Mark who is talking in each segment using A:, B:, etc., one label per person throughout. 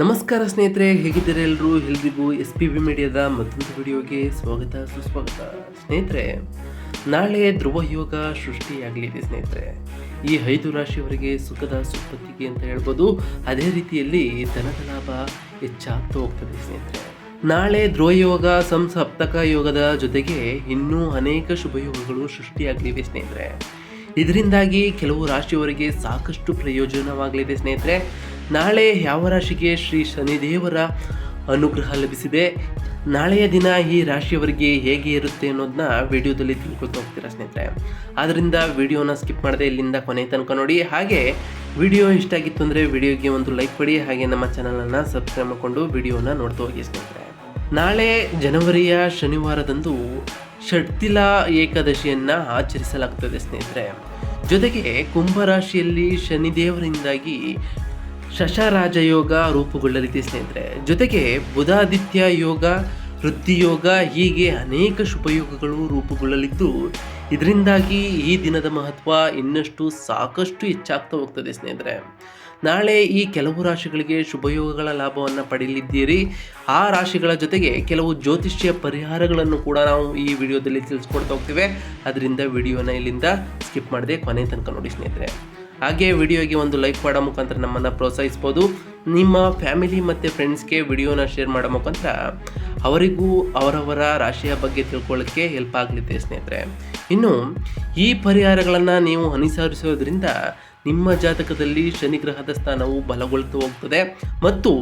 A: ನಮಸ್ಕಾರ ಸ್ನೇಹಿತರೆ, ಹೇಗಿದ್ದಾರೆ ಎಲ್ಲರೂ ಎಲ್ರಿಗೂ ಎಸ್ ಪಿ ಬಿ ಮೀಡಿಯಾದ ಮತ್ತೊಂದು ವಿಡಿಯೋಗೆ ಸ್ವಾಗತ, ಸುಸ್ವಾಗತ. ಸ್ನೇಹಿತರೆ, ನಾಳೆ ಧ್ರುವ ಯೋಗ ಸೃಷ್ಟಿಯಾಗಲಿದೆ ಸ್ನೇಹಿತರೆ. ಈ ಐದು ರಾಶಿಯವರಿಗೆ ಸುಖದ ಸುಪ್ಪತ್ತಿಗೆ ಅಂತ ಹೇಳ್ಬೋದು. ಅದೇ ರೀತಿಯಲ್ಲಿ ಧನದ ಲಾಭ ಹೆಚ್ಚಾಗ್ತಾ ಹೋಗ್ತದೆ ಸ್ನೇಹಿತರೆ. ನಾಳೆ ಧ್ರುವ ಯೋಗ, ಸಂಸಪ್ತಕ ಯೋಗದ ಜೊತೆಗೆ ಇನ್ನೂ ಅನೇಕ ಶುಭ ಯೋಗಗಳು ಸೃಷ್ಟಿಯಾಗಲಿವೆ ಸ್ನೇಹಿತರೆ. ಇದರಿಂದಾಗಿ ಕೆಲವು ರಾಶಿಯವರಿಗೆ ಸಾಕಷ್ಟು ಪ್ರಯೋಜನವಾಗಲಿದೆ ಸ್ನೇಹಿತರೆ. ನಾಳೆ ಯಾವ ರಾಶಿಗೆ ಶ್ರೀ ಶನಿದೇವರ ಅನುಗ್ರಹ ಲಭಿಸಿದೆ? ನಾಳೆಯ ದಿನ ಈ ರಾಶಿಯವರಿಗೆ ಹೇಗೆ ಇರುತ್ತೆ ಅನ್ನೋದನ್ನ ವಿಡಿಯೋದಲ್ಲಿ ತಿಳ್ಕೊಳ್ತಾ ಹೋಗ್ತೀರಾ ಸ್ನೇಹಿತರೆ. ಆದ್ದರಿಂದ ವಿಡಿಯೋನ ಸ್ಕಿಪ್ ಮಾಡದೆ ಇಲ್ಲಿಂದ ಕೊನೆ ತನಕ ನೋಡಿ. ಹಾಗೆ ವಿಡಿಯೋ ಇಷ್ಟ ಆಗಿತ್ತು ಅಂದರೆ ವಿಡಿಯೋಗೆ ಒಂದು ಲೈಕ್ ಕೊಡಿ ಹಾಗೆ ನಮ್ಮ ಚಾನಲನ್ನು ಸಬ್ಸ್ಕ್ರೈಬ್ ಮಾಡಿಕೊಂಡು ವಿಡಿಯೋನ ನೋಡ್ತಾ ಹೋಗಿ ಸ್ನೇಹಿತರೆ. ನಾಳೆ ಜನವರಿಯ ಶನಿವಾರದಂದು ಷಟ್ತಿಲ ಏಕಾದಶಿಯನ್ನು ಆಚರಿಸಲಾಗುತ್ತದೆ ಸ್ನೇಹಿತರೆ. ಜೊತೆಗೆ ಕುಂಭರಾಶಿಯಲ್ಲಿ ಶನಿದೇವರಿಂದಾಗಿ ಶಶರಾಜ ಯೋಗ ರೂಪುಗೊಳ್ಳಲಿದೆ ಸ್ನೇಹಿತರೆ. ಜೊತೆಗೆ ಬುಧಾದಿತ್ಯ ಯೋಗ ವೃತ್ತಿಯೋಗ ಹೀಗೆ ಅನೇಕ ಶುಭಯೋಗಗಳು ರೂಪುಗೊಳ್ಳಲಿದ್ದು, ಇದರಿಂದಾಗಿ ಈ ದಿನದ ಮಹತ್ವ ಇನ್ನಷ್ಟು ಸಾಕಷ್ಟು ಹೆಚ್ಚಾಗ್ತಾ ಹೋಗ್ತದೆ ಸ್ನೇಹಿತರೆ. ನಾಳೆ ಈ ಕೆಲವು ರಾಶಿಗಳಿಗೆ ಶುಭಯೋಗಗಳ ಲಾಭವನ್ನು ಪಡೆಯಲಿದ್ದೀರಿ. ಆ ರಾಶಿಗಳ ಜೊತೆಗೆ ಕೆಲವು ಜ್ಯೋತಿಷ್ಯ ಪರಿಹಾರಗಳನ್ನು ಕೂಡ ನಾವು ಈ ವಿಡಿಯೋದಲ್ಲಿ ತಿಳಿಸ್ಕೊಡ್ತಾ ಹೋಗ್ತೇವೆ. ಅದರಿಂದ ವಿಡಿಯೋನ ಇಲ್ಲಿಂದ ಸ್ಕಿಪ್ ಮಾಡದೆ ಕೊನೆ ತನಕ ನೋಡಿ ಸ್ನೇಹಿತರೆ. ಹಾಗೆ ವಿಡಿಯೋಗೆ ಒಂದು ಲೈಕ್ ಮಾಡೋ ಮುಖಾಂತರ ನಮ್ಮನ್ನು ಪ್ರೋತ್ಸಾಹಿಸ್ಬೋದು. ನಿಮ್ಮ ಫ್ಯಾಮಿಲಿ ಮತ್ತು ಫ್ರೆಂಡ್ಸ್ಗೆ ವಿಡಿಯೋನ ಶೇರ್ ಮಾಡೋ ಮುಖಾಂತರ ಅವರಿಗೂ ಅವರವರ ರಾಶಿಯ ಬಗ್ಗೆ ತಿಳ್ಕೊಳ್ಳೋಕ್ಕೆ ಹೆಲ್ಪ್ ಆಗಲಿದೆ ಸ್ನೇಹಿತರೆ. ಇನ್ನು ಈ ಪರಿಹಾರಗಳನ್ನು ನೀವು ಅನುಸರಿಸೋದ್ರಿಂದ ನಿಮ್ಮ ಜಾತಕದಲ್ಲಿ ಶನಿ ಗ್ರಹದ ಸ್ಥಾನವು ಬಲಗೊಳ್ತಾ ಹೋಗ್ತದೆ ಮತ್ತು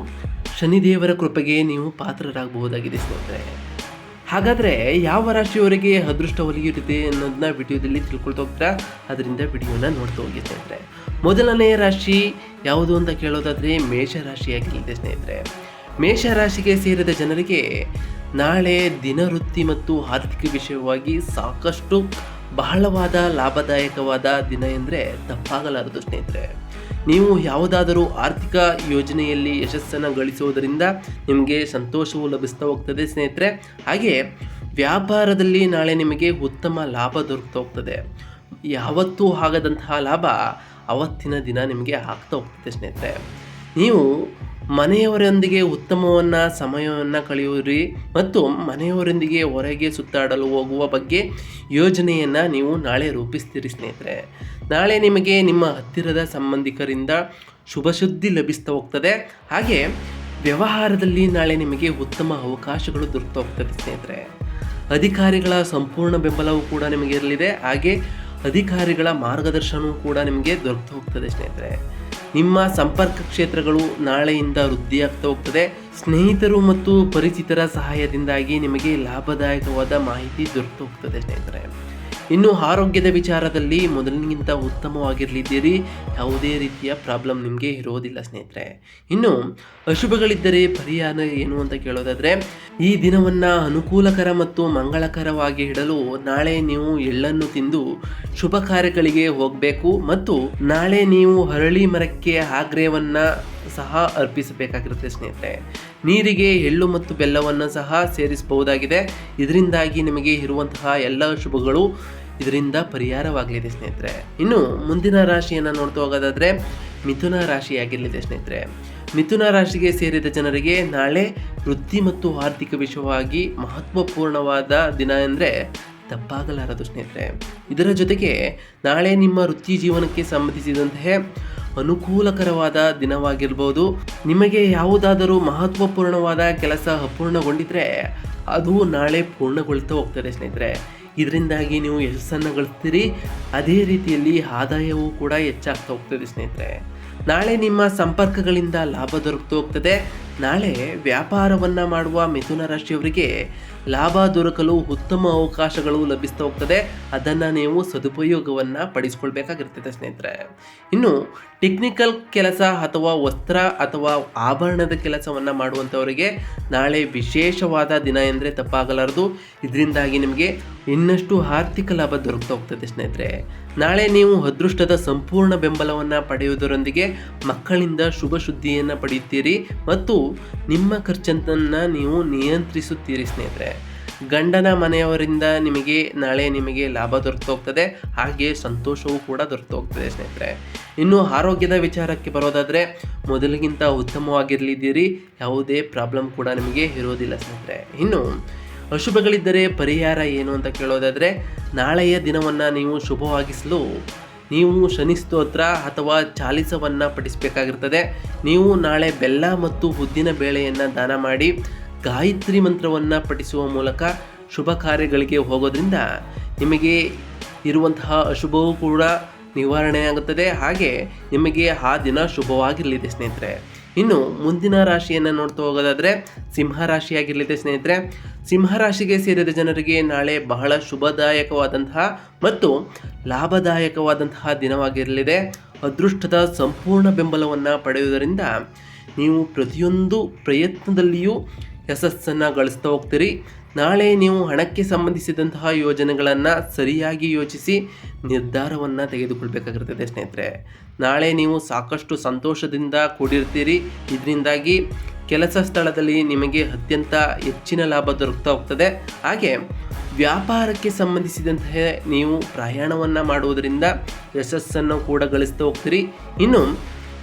A: ಶನಿದೇವರ ಕೃಪೆಗೆ ನೀವು ಪಾತ್ರರಾಗಬಹುದಾಗಿದೆ ಸ್ನೇಹಿತರೆ. ಹಾಗಾದರೆ ಯಾವ ರಾಶಿಯವರಿಗೆ ಅದೃಷ್ಟ ಒಲಿಯುತ್ತಿದೆ ಅನ್ನೋದನ್ನ ವಿಡಿಯೋದಲ್ಲಿ ತಿಳ್ಕೊಳ್ತಾ ಹೋಗ್ತಾ ಅದರಿಂದ ವಿಡಿಯೋನ ನೋಡ್ತಾ ಹೋಗಿ ಸ್ನೇಹಿತರೆ. ಮೊದಲನೆಯ ರಾಶಿ ಯಾವುದು ಅಂತ ಕೇಳೋದಾದರೆ ಮೇಷರಾಶಿಯಾಗಿರಲಿದೆ ಸ್ನೇಹಿತರೆ? ಮೇಷರಾಶಿಗೆ ಸೇರಿದ ಜನರಿಗೆ ನಾಳೆ ದಿನವೃತ್ತಿ ಮತ್ತು ಆರ್ಥಿಕ ವಿಷಯವಾಗಿ ಸಾಕಷ್ಟು ಬಹಳವಾದ ಲಾಭದಾಯಕವಾದ ದಿನ ಎಂದರೆ ತಪ್ಪಾಗಲಾರದು ಸ್ನೇಹಿತರೆ. ನೀವು ಯಾವುದಾದರೂ ಆರ್ಥಿಕ ಯೋಜನೆಯಲ್ಲಿ ಯಶಸ್ಸನ್ನು ಗಳಿಸುವುದರಿಂದ ನಿಮಗೆ ಸಂತೋಷವು ಲಭಿಸ್ತಾ ಹೋಗ್ತದೆ ಸ್ನೇಹಿತರೆ. ಹಾಗೆ ವ್ಯಾಪಾರದಲ್ಲಿ ನಾಳೆ ನಿಮಗೆ ಉತ್ತಮ ಲಾಭ ದೊರಕ್ತಾ ಹೋಗ್ತದೆ. ಯಾವತ್ತೂ ಆಗದಂತಹ ಲಾಭ ಅವತ್ತಿನ ದಿನ ನಿಮಗೆ ಆಗ್ತಾ ಹೋಗ್ತದೆ ಸ್ನೇಹಿತರೆ. ನೀವು ಮನೆಯವರೊಂದಿಗೆ ಉತ್ತಮವನ್ನ, ಸಮಯವನ್ನು ಕಳೆಯುವಿರಿ ಮತ್ತು ಮನೆಯವರೊಂದಿಗೆ ಹೊರಗೆ ಸುತ್ತಾಡಲು ಹೋಗುವ ಬಗ್ಗೆ ಯೋಜನೆಯನ್ನು ನೀವು ನಾಳೆ ರೂಪಿಸ್ತೀರಿ ಸ್ನೇಹಿತರೆ. ನಾಳೆ ನಿಮಗೆ ನಿಮ್ಮ ಹತ್ತಿರದ ಸಂಬಂಧಿಕರಿಂದ ಶುಭ ಸುದ್ದಿ ಲಭಿಸ್ತಾ ಹೋಗ್ತದೆ. ಹಾಗೆ ವ್ಯವಹಾರದಲ್ಲಿ ನಾಳೆ ನಿಮಗೆ ಉತ್ತಮ ಅವಕಾಶಗಳು ದೊರಕ್ತಾ ಹೋಗ್ತದೆ ಸ್ನೇಹಿತರೆ. ಅಧಿಕಾರಿಗಳ ಸಂಪೂರ್ಣ ಬೆಂಬಲವೂ ಕೂಡ ನಿಮಗೆ ಇರಲಿದೆ ಹಾಗೆ ಅಧಿಕಾರಿಗಳ ಮಾರ್ಗದರ್ಶನವೂ ಕೂಡ ನಿಮಗೆ ದೊರಕ್ತಾ ಹೋಗ್ತದೆ ಸ್ನೇಹಿತರೆ. ನಿಮ್ಮ ಸಂಪರ್ಕ ಕ್ಷೇತ್ರಗಳು ನಾಳೆಯಿಂದ ವೃದ್ಧಿಯಾಗ್ತಾ ಹೋಗ್ತದೆ. ಸ್ನೇಹಿತರು ಮತ್ತು ಪರಿಚಿತರ ಸಹಾಯದಿಂದಾಗಿ ನಿಮಗೆ ಲಾಭದಾಯಕವಾದ ಮಾಹಿತಿ ದೊರೆತು ಹೋಗ್ತದೆ ಸ್ನೇಹಿತರೆ. ಇನ್ನು ಆರೋಗ್ಯದ ವಿಚಾರದಲ್ಲಿ ಮೊದಲಿಗಿಂತ ಉತ್ತಮವಾಗಿರಲಿದ್ದೀರಿ. ಯಾವುದೇ ರೀತಿಯ ಪ್ರಾಬ್ಲಮ್ ನಿಮಗೆ ಇರೋದಿಲ್ಲ ಸ್ನೇಹಿತರೆ. ಇನ್ನು ಅಶುಭಗಳಿದ್ದರೆ ಪರಿಹಾರ ಏನು ಅಂತ ಕೇಳೋದಾದರೆ, ಈ ದಿನವನ್ನು ಅನುಕೂಲಕರ ಮತ್ತು ಮಂಗಳಕರವಾಗಿ ಇಡಲು ನಾಳೆ ನೀವು ಎಳ್ಳನ್ನು ತಿಂದು ಶುಭ ಕಾರ್ಯಗಳಿಗೆ ಹೋಗಬೇಕು ಮತ್ತು ನಾಳೆ ನೀವು ಹರಳಿ ಮರಕ್ಕೆ ಆಗ್ರೇವನ್ನು ಸಹ ಅರ್ಪಿಸಬೇಕಾಗಿರುತ್ತೆ ಸ್ನೇಹಿತರೆ. ನೀರಿಗೆ, ಎಳ್ಳು ಮತ್ತು ಬೆಲ್ಲವನ್ನು ಸಹ ಸೇರಿಸಬಹುದಾಗಿದೆ. ಇದರಿಂದಾಗಿ ನಿಮಗೆ ಇರುವಂತಹ ಎಲ್ಲ ಶುಭಗಳು ಇದರಿಂದ ಪರಿಹಾರವಾಗಲಿದೆ ಸ್ನೇಹಿತರೆ. ಇನ್ನು ಮುಂದಿನ ರಾಶಿಯನ್ನು ನೋಡ್ತಾ ಹೋಗೋದಾದರೆ ಮಿಥುನ ರಾಶಿಯಾಗಿರಲಿದೆ ಸ್ನೇಹಿತರೆ. ಮಿಥುನ ರಾಶಿಗೆ ಸೇರಿದ ಜನರಿಗೆ ನಾಳೆ ವೃತ್ತಿ ಮತ್ತು ಆರ್ಥಿಕ ವಿಷಯವಾಗಿ ಮಹತ್ವಪೂರ್ಣವಾದ ದಿನ ಎಂದರೆ ತಪ್ಪಾಗಲಾರದು ಸ್ನೇಹಿತರೆ. ಇದರ ಜೊತೆಗೆ ನಾಳೆ ನಿಮ್ಮ ವೃತ್ತಿ ಜೀವನಕ್ಕೆ ಸಂಬಂಧಿಸಿದಂತೆ ಅನುಕೂಲಕರವಾದ ದಿನವಾಗಿರ್ಬೋದು. ನಿಮಗೆ ಯಾವುದಾದರೂ ಮಹತ್ವಪೂರ್ಣವಾದ ಕೆಲಸ ಅಪೂರ್ಣಗೊಂಡಿದ್ರೆ ಅದು ನಾಳೆ ಪೂರ್ಣಗೊಳ್ತಾ ಹೋಗ್ತದೆ ಸ್ನೇಹಿತರೆ. ಇದರಿಂದಾಗಿ ನೀವು ಯಶಸ್ಸನ್ನು ಗಳಿಸ್ತೀರಿ. ಅದೇ ರೀತಿಯಲ್ಲಿ ಆದಾಯವೂ ಕೂಡ ಹೆಚ್ಚಾಗ್ತಾ ಹೋಗ್ತದೆ ಸ್ನೇಹಿತರೆ. ನಾಳೆ ನಿಮ್ಮ ಸಂಪರ್ಕಗಳಿಂದ ಲಾಭ ದೊರಕ್ತಾ ಹೋಗ್ತದೆ. ನಾಳೆ ವ್ಯಾಪಾರವನ್ನು ಮಾಡುವ ಮಿಥುನ ರಾಶಿಯವರಿಗೆ ಲಾಭ ದೊರಕಲು ಉತ್ತಮ ಅವಕಾಶಗಳು ಲಭಿಸ್ತಾ ಹೋಗ್ತದೆ. ಅದನ್ನು ನೀವು ಸದುಪಯೋಗವನ್ನು ಪಡಿಸ್ಕೊಳ್ಬೇಕಾಗಿರ್ತದೆ ಸ್ನೇಹಿತರೆ. ಇನ್ನು ಟೆಕ್ನಿಕಲ್ ಕೆಲಸ ಅಥವಾ ವಸ್ತ್ರ ಅಥವಾ ಆಭರಣದ ಕೆಲಸವನ್ನು ಮಾಡುವಂಥವರಿಗೆ ನಾಳೆ ವಿಶೇಷವಾದ ದಿನ ಎಂದರೆ ತಪ್ಪಾಗಲಾರದು. ಇದರಿಂದಾಗಿ ನಿಮಗೆ ಇನ್ನಷ್ಟು ಆರ್ಥಿಕ ಲಾಭ ದೊರಕ್ತಾ ಹೋಗ್ತದೆ ಸ್ನೇಹಿತರೆ. ನಾಳೆ ನೀವು ಅದೃಷ್ಟದ ಸಂಪೂರ್ಣ ಬೆಂಬಲವನ್ನು ಪಡೆಯುವುದರೊಂದಿಗೆ ಮಕ್ಕಳಿಂದ ಶುಭ ಸುದ್ದಿಯನ್ನು ಪಡೆಯುತ್ತೀರಿ. ಮತ್ತು ನಿಮ್ಮ ಖರ್ಚನ್ನು ನೀವು ನಿಯಂತ್ರಿಸುತ್ತೀರಿ ಸ್ನೇಹಿತರೆ. ಗಂಡನ ಮನೆಯವರಿಂದ ನಿಮಗೆ ನಾಳೆ ನಿಮಗೆ ಲಾಭ ದೊರೆತು ಹೋಗ್ತದೆ ಹಾಗೆ ಸಂತೋಷವೂ ಕೂಡ ದೊರೆತು ಹೋಗ್ತದೆ ಸ್ನೇಹಿತರೆ. ಇನ್ನು ಆರೋಗ್ಯದ ವಿಚಾರಕ್ಕೆ ಬರೋದಾದರೆ, ಮೊದಲಿಗಿಂತ ಉತ್ತಮವಾಗಿರಲಿದ್ದೀರಿ, ಯಾವುದೇ ಪ್ರಾಬ್ಲಮ್ ಕೂಡ ನಿಮಗೆ ಇರೋದಿಲ್ಲ ಸ್ನೇಹಿತರೆ. ಇನ್ನು, ಅಶುಭಗಳಿದ್ದರೆ ಪರಿಹಾರ ಏನು ಅಂತ ಕೇಳೋದಾದರೆ, ನಾಳೆಯ ದಿನವನ್ನು ನೀವು ಶುಭವಾಗಿಸಲು ನೀವು ಶನಿ ಸ್ತೋತ್ರ ಅಥವಾ ಚಾಲಿಸವನ್ನು ಪಠಿಸಬೇಕಾಗಿರ್ತದೆ. ನೀವು ನಾಳೆ ಬೆಲ್ಲ ಮತ್ತು ಉದ್ದಿನ ಬೇಳೆಯನ್ನು ದಾನ ಮಾಡಿ ಗಾಯತ್ರಿ ಮಂತ್ರವನ್ನು ಪಠಿಸುವ ಮೂಲಕ ಶುಭ ಕಾರ್ಯಗಳಿಗೆ ಹೋಗೋದ್ರಿಂದ ನಿಮಗೆ ಇರುವಂತಹ ಅಶುಭವೂ ಕೂಡ ನಿವಾರಣೆ ಆಗುತ್ತದೆ. ಹಾಗೆ ನಿಮಗೆ ಆ ದಿನ ಶುಭವಾಗಿರಲಿದೆ ಸ್ನೇಹಿತರೆ. ಇನ್ನು ಮುಂದಿನ ರಾಶಿಯನ್ನು ನೋಡ್ತಾ ಹೋಗೋದಾದರೆ ಸಿಂಹ ರಾಶಿಯಾಗಿರಲಿದೆ ಸ್ನೇಹಿತರೆ. ಸಿಂಹ ರಾಶಿಗೆ ಸೇರಿದ ಜನರಿಗೆ ನಾಳೆ ಬಹಳ ಶುಭದಾಯಕವಾದಂತಹ ಮತ್ತು ಲಾಭದಾಯಕವಾದಂತಹ ದಿನವಾಗಿರಲಿದೆ. ಅದೃಷ್ಟದ ಸಂಪೂರ್ಣ ಬೆಂಬಲವನ್ನು ಪಡೆಯುವುದರಿಂದ ನೀವು ಪ್ರತಿಯೊಂದು ಪ್ರಯತ್ನದಲ್ಲಿಯೂ ಯಶಸ್ಸನ್ನು ಗಳಿಸ್ತಾ ಹೋಗ್ತೀರಿ. ನಾಳೆ ನೀವು ಹಣಕ್ಕೆ ಸಂಬಂಧಿಸಿದಂತಹ ಯೋಜನೆಗಳನ್ನು ಸರಿಯಾಗಿ ಯೋಚಿಸಿ ನಿರ್ಧಾರವನ್ನು ತೆಗೆದುಕೊಳ್ಬೇಕಾಗಿರ್ತದೆ ಸ್ನೇಹಿತರೆ. ನಾಳೆ ನೀವು ಸಾಕಷ್ಟು ಸಂತೋಷದಿಂದ ಕೂಡಿರ್ತೀರಿ. ಇದರಿಂದಾಗಿ ಕೆಲಸ ಸ್ಥಳದಲ್ಲಿ ನಿಮಗೆ ಅತ್ಯಂತ ಹೆಚ್ಚಿನ ಲಾಭ ದೊರಕ್ತಾ ಹೋಗ್ತದೆ. ಹಾಗೆ ವ್ಯಾಪಾರಕ್ಕೆ ಸಂಬಂಧಿಸಿದಂತಹ ನೀವು ಪ್ರಯಾಣವನ್ನು ಮಾಡುವುದರಿಂದ ಯಶಸ್ಸನ್ನು ಕೂಡ ಗಳಿಸ್ತಾ ಹೋಗ್ತೀರಿ. ಇನ್ನು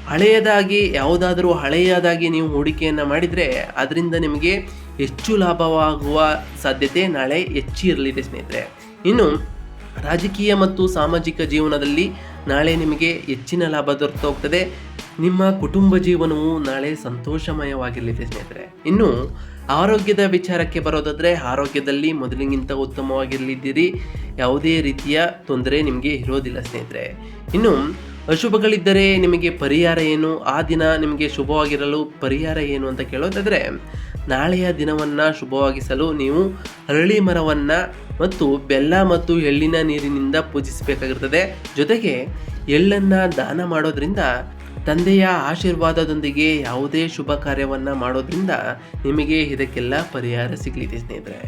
A: ಹಳೆಯದಾಗಿ, ಯಾವುದಾದರೂ ಹಳೆಯದಾಗಿ ನೀವು ಹೂಡಿಕೆಯನ್ನು ಮಾಡಿದರೆ ಅದರಿಂದ ನಿಮಗೆ ಹೆಚ್ಚು ಲಾಭವಾಗುವ ಸಾಧ್ಯತೆ ನಾಳೆ ಹೆಚ್ಚಿರಲಿದೆ ಸ್ನೇಹಿತರೆ. ಇನ್ನು ರಾಜಕೀಯ ಮತ್ತು ಸಾಮಾಜಿಕ ಜೀವನದಲ್ಲಿ ನಾಳೆ ನಿಮಗೆ ಹೆಚ್ಚಿನ ಲಾಭ ದೊರೆತು ಹೋಗ್ತದೆ. ನಿಮ್ಮ ಕುಟುಂಬ ಜೀವನವು ನಾಳೆ ಸಂತೋಷಮಯವಾಗಿರಲಿದೆ ಸ್ನೇಹಿತರೆ. ಇನ್ನು ಆರೋಗ್ಯದ ವಿಚಾರಕ್ಕೆ ಬರೋದಾದರೆ ಆರೋಗ್ಯದಲ್ಲಿ ಮೊದಲಿಗಿಂತ ಉತ್ತಮವಾಗಿರಲಿದ್ದೀರಿ. ಯಾವುದೇ ರೀತಿಯ ತೊಂದರೆ ನಿಮಗೆ ಇರೋದಿಲ್ಲ ಸ್ನೇಹಿತರೆ. ಇನ್ನು ಅಶುಭಗಳಿದ್ದರೆ ನಿಮಗೆ ಪರಿಹಾರ ಏನು? ಆ ದಿನ ನಿಮಗೆ ಶುಭವಾಗಿರಲು ಪರಿಹಾರ ಏನು ಅಂತ ಕೇಳೋದಾದರೆ, ನಾಳೆಯ ದಿನವನ್ನು ಶುಭವಾಗಿಸಲು ನೀವು ಅರಳಿ ಮರವನ್ನು ಮತ್ತು ಬೆಲ್ಲ ಮತ್ತು ಎಳ್ಳಿನ ನೀರಿನಿಂದ ಪೂಜಿಸಬೇಕಾಗಿರ್ತದೆ. ಜೊತೆಗೆ ಎಳ್ಳನ್ನು ದಾನ ಮಾಡೋದ್ರಿಂದ ತಂದೆಯ ಆಶೀರ್ವಾದದೊಂದಿಗೆ ಯಾವುದೇ ಶುಭ ಕಾರ್ಯವನ್ನು ಮಾಡೋದ್ರಿಂದ ನಿಮಗೆ ಇದಕ್ಕೆಲ್ಲ ಪರಿಹಾರ ಸಿಗಲಿದೆ ಸ್ನೇಹಿತರೆ.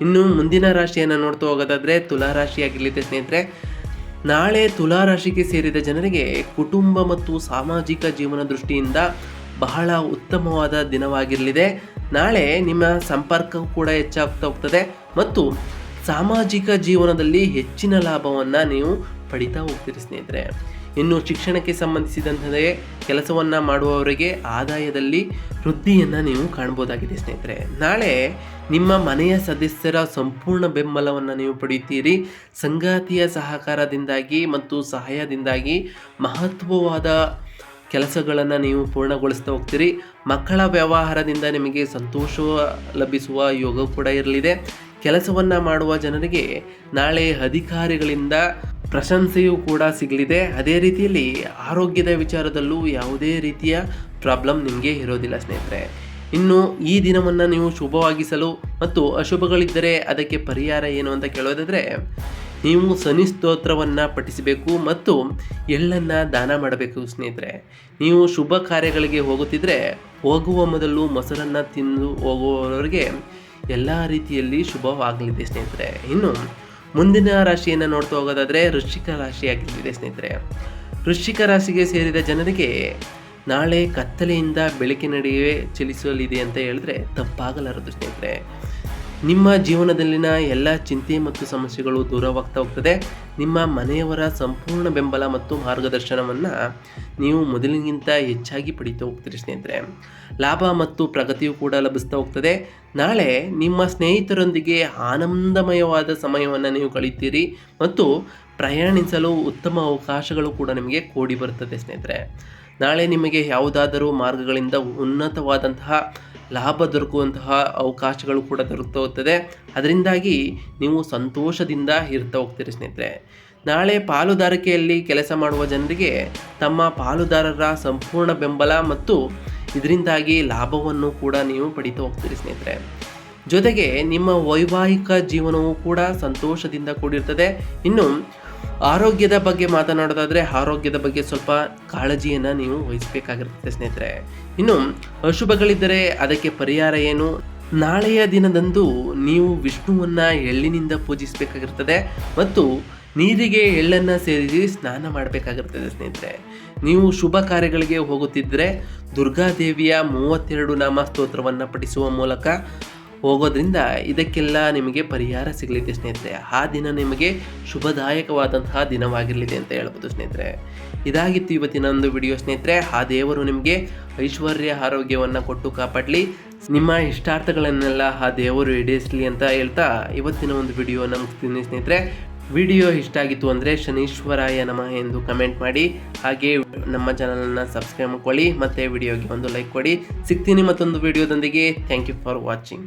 A: ಇನ್ನು ಮುಂದಿನ ರಾಶಿಯನ್ನು ನೋಡ್ತಾ ಹೋಗೋದಾದರೆ, ತುಲಾ ರಾಶಿಯಾಗಿರಲಿದೆ ಸ್ನೇಹಿತರೆ. ನಾಳೆ ತುಲಾ ರಾಶಿಗೆ ಸೇರಿದ ಜನರಿಗೆ ಕುಟುಂಬ ಮತ್ತು ಸಾಮಾಜಿಕ ಜೀವನ ದೃಷ್ಟಿಯಿಂದ ಬಹಳ ಉತ್ತಮವಾದ ದಿನವಾಗಿರಲಿದೆ. ನಾಳೆ ನಿಮ್ಮ ಸಂಪರ್ಕವು ಕೂಡ ಹೆಚ್ಚಾಗ್ತಾ ಹೋಗ್ತದೆ ಮತ್ತು ಸಾಮಾಜಿಕ ಜೀವನದಲ್ಲಿ ಹೆಚ್ಚಿನ ಲಾಭವನ್ನು ನೀವು ಪಡಿತಾ ಹೋಗ್ತೀರಿ ಸ್ನೇಹಿತರೆ. ಇನ್ನು ಶಿಕ್ಷಣಕ್ಕೆ ಸಂಬಂಧಿಸಿದಂತೆ ಕೆಲಸವನ್ನು ಮಾಡುವವರಿಗೆ ಆದಾಯದಲ್ಲಿ ವೃದ್ಧಿಯನ್ನು ನೀವು ಕಾಣ್ಬೋದಾಗಿದೆ ಸ್ನೇಹಿತರೆ. ನಾಳೆ ನಿಮ್ಮ ಮನೆಯ ಸದಸ್ಯರ ಸಂಪೂರ್ಣ ಬೆಂಬಲವನ್ನು ನೀವು ಪಡೆಯುತ್ತೀರಿ ಸಂಗಾತಿಯ ಸಹಕಾರದಿಂದಾಗಿ ಮತ್ತು ಸಹಾಯದಿಂದಾಗಿ ಮಹತ್ವವಾದ ಕೆಲಸಗಳನ್ನು ನೀವು ಪೂರ್ಣಗೊಳಿಸ್ತಾ ಹೋಗ್ತೀರಿ. ಮಕ್ಕಳ ವ್ಯವಹಾರದಿಂದ ನಿಮಗೆ ಸಂತೋಷ ಲಭಿಸುವ ಯೋಗ ಕೂಡ ಇರಲಿದೆ. ಕೆಲಸವನ್ನು ಮಾಡುವ ಜನರಿಗೆ ನಾಳೆ ಅಧಿಕಾರಿಗಳಿಂದ ಪ್ರಶಂಸೆಯೂ ಕೂಡ ಸಿಗಲಿದೆ. ಅದೇ ರೀತಿಯಲ್ಲಿ ಆರೋಗ್ಯದ ವಿಚಾರದಲ್ಲೂ ಯಾವುದೇ ರೀತಿಯ ಪ್ರಾಬ್ಲಮ್ ನಿಮಗೆ ಇರೋದಿಲ್ಲ ಸ್ನೇಹಿತರೆ. ಇನ್ನು ಈ ದಿನವನ್ನು ನೀವು ಶುಭವಾಗಿಸಲು ಮತ್ತು ಅಶುಭಗಳಿದ್ದರೆ ಅದಕ್ಕೆ ಪರಿಹಾರ ಏನು ಅಂತ ಕೇಳೋದಾದರೆ, ನೀವು ಶನಿ ಸ್ತೋತ್ರವನ್ನು ಪಠಿಸಬೇಕು ಮತ್ತು ಎಳ್ಳನ್ನು ದಾನ ಮಾಡಬೇಕು ಸ್ನೇಹಿತರೆ. ನೀವು ಶುಭ ಕಾರ್ಯಗಳಿಗೆ ಹೋಗುತ್ತಿದ್ದರೆ ಹೋಗುವ ಮೊದಲು ಮೊಸರನ್ನು ತಿಂದು ಹೋಗುವವರಿಗೆ ಎಲ್ಲ ರೀತಿಯಲ್ಲಿ ಶುಭವಾಗಲಿದೆ ಸ್ನೇಹಿತರೆ. ಇನ್ನು ಮುಂದಿನ ರಾಶಿಯನ್ನು ನೋಡ್ತಾ ಹೋಗೋದಾದರೆ ವೃಶ್ಚಿಕ ರಾಶಿಯಾಗಿರ್ತಿದೆ ಸ್ನೇಹಿತರೆ. ವೃಶ್ಚಿಕ ರಾಶಿಗೆ ಸೇರಿದ ಜನರಿಗೆ ನಾಳೆ ಕತ್ತಲೆಯಿಂದ ಬೆಳಕಿನಡಿಯೇ ಚಲಿಸಲಿದೆ ಅಂತ ಹೇಳಿದ್ರೆ ತಪ್ಪಾಗಲಾರದು ಸ್ನೇಹಿತರೆ. ನಿಮ್ಮ ಜೀವನದಲ್ಲಿನ ಎಲ್ಲ ಚಿಂತೆ ಮತ್ತು ಸಮಸ್ಯೆಗಳು ದೂರವಾಗ್ತಾ ಹೋಗ್ತದೆ. ನಿಮ್ಮ ಮನೆಯವರ ಸಂಪೂರ್ಣ ಬೆಂಬಲ ಮತ್ತು ಮಾರ್ಗದರ್ಶನವನ್ನು ನೀವು ಮೊದಲಿಗಿಂತ ಹೆಚ್ಚಾಗಿ ಪಡೀತಾ ಹೋಗ್ತೀರಿ ಸ್ನೇಹಿತರೆ. ಲಾಭ ಮತ್ತು ಪ್ರಗತಿಯು ಕೂಡ ಲಭಿಸ್ತಾ ಹೋಗ್ತದೆ. ನಾಳೆ ನಿಮ್ಮ ಸ್ನೇಹಿತರೊಂದಿಗೆ ಆನಂದಮಯವಾದ ಸಮಯವನ್ನು ನೀವು ಕಳೀತೀರಿ ಮತ್ತು ಪ್ರಯಾಣಿಸಲು ಉತ್ತಮ ಅವಕಾಶಗಳು ಕೂಡ ನಿಮಗೆ ಕೂಡಿ ಬರ್ತದೆ ಸ್ನೇಹಿತರೆ. ನಾಳೆ ನಿಮಗೆ ಯಾವುದಾದರೂ ಮಾರ್ಗಗಳಿಂದ ಉನ್ನತವಾದಂತಹ ಲಾಭ ದೊರಕುವಂತಹ ಅವಕಾಶಗಳು ಕೂಡ ದೊರಕ್ತಾ ಹೋಗ್ತದೆ ಅದರಿಂದಾಗಿ ನೀವು ಸಂತೋಷದಿಂದ ಇರ್ತಾ ಹೋಗ್ತೀರಿ ಸ್ನೇಹಿತರೆ. ನಾಳೆ ಪಾಲುದಾರಿಕೆಯಲ್ಲಿ ಕೆಲಸ ಮಾಡುವ ಜನರಿಗೆ ತಮ್ಮ ಪಾಲುದಾರರ ಸಂಪೂರ್ಣ ಬೆಂಬಲ ಮತ್ತು ಇದರಿಂದಾಗಿ ಲಾಭವನ್ನು ಕೂಡ ನೀವು ಪಡಿತಾ ಹೋಗ್ತೀರಿ ಸ್ನೇಹಿತರೆ. ಜೊತೆಗೆ ನಿಮ್ಮ ವೈವಾಹಿಕ ಜೀವನವು ಕೂಡ ಸಂತೋಷದಿಂದ ಕೂಡಿರ್ತದೆ. ಇನ್ನು, ಆರೋಗ್ಯದ ಬಗ್ಗೆ ಮಾತನಾಡೋದಾದರೆ ಆರೋಗ್ಯದ ಬಗ್ಗೆ ಸ್ವಲ್ಪ ಕಾಳಜಿಯನ್ನು ನೀವು ವಹಿಸಬೇಕಾಗಿರ್ತದೆ ಸ್ನೇಹಿತರೆ. ಇನ್ನು, ಅಶುಭಗಳಿದ್ದರೆ ಅದಕ್ಕೆ ಪರಿಹಾರ ಏನು? ನಾಳೆಯ ದಿನದಂದು ನೀವು ವಿಷ್ಣುವನ್ನು ಎಳ್ಳಿನಿಂದ ಪೂಜಿಸಬೇಕಾಗಿರ್ತದೆ ಮತ್ತು ನೀರಿಗೆ ಎಳ್ಳನ್ನು ಸೇರಿಸಿ ಸ್ನಾನ ಮಾಡಬೇಕಾಗಿರ್ತದೆ ಸ್ನೇಹಿತರೆ. ನೀವು ಶುಭ ಕಾರ್ಯಗಳಿಗೆ ಹೋಗುತ್ತಿದ್ದರೆ ದುರ್ಗಾದೇವಿಯ ಮೂವತ್ತೆರಡು ನಾಮ ಸ್ತೋತ್ರವನ್ನು ಪಠಿಸುವ ಮೂಲಕ ಹೋಗೋದ್ರಿಂದ ಇದಕ್ಕೆಲ್ಲ ನಿಮಗೆ ಪರಿಹಾರ ಸಿಗಲಿದೆ ಸ್ನೇಹಿತರೆ. ಆ ದಿನ ನಿಮಗೆ ಶುಭದಾಯಕವಾದಂತಹ ದಿನವಾಗಿರಲಿದೆ ಅಂತ ಹೇಳ್ಬೋದು ಸ್ನೇಹಿತರೆ. ಇದಾಗಿತ್ತು ಇವತ್ತಿನ ಒಂದು ವಿಡಿಯೋ ಸ್ನೇಹಿತರೆ. ಆ ದೇವರು ನಿಮಗೆ ಐಶ್ವರ್ಯ ಆರೋಗ್ಯವನ್ನು ಕೊಟ್ಟು ಕಾಪಾಡಲಿ. ನಿಮ್ಮ ಇಷ್ಟಾರ್ಥಗಳನ್ನೆಲ್ಲ ಆ ದೇವರು ಈಡೇರಿಸಲಿ ಅಂತ ಹೇಳ್ತಾ ಇವತ್ತಿನ ಒಂದು ವಿಡಿಯೋ ಮುಗಿಸ್ತೀನಿ ಸ್ನೇಹಿತರೆ. ವಿಡಿಯೋ ಇಷ್ಟ ಆಗಿತ್ತು ಅಂದರೆ ಶನೀಶ್ವರಾಯ ನಮಃ ಎಂದು ಕಮೆಂಟ್ ಮಾಡಿ. ಹಾಗೆ ನಮ್ಮ ಚಾನಲನ್ನು ಸಬ್ಸ್ಕ್ರೈಬ್ ಮಾಡ್ಕೊಳ್ಳಿ. ಮತ್ತು ವಿಡಿಯೋಗೆ ಒಂದು ಲೈಕ್ ಕೊಡಿ. ಸಿಗ್ತೀನಿ ಮತ್ತೊಂದು ವಿಡಿಯೋದೊಂದಿಗೆ. Thank you for watching.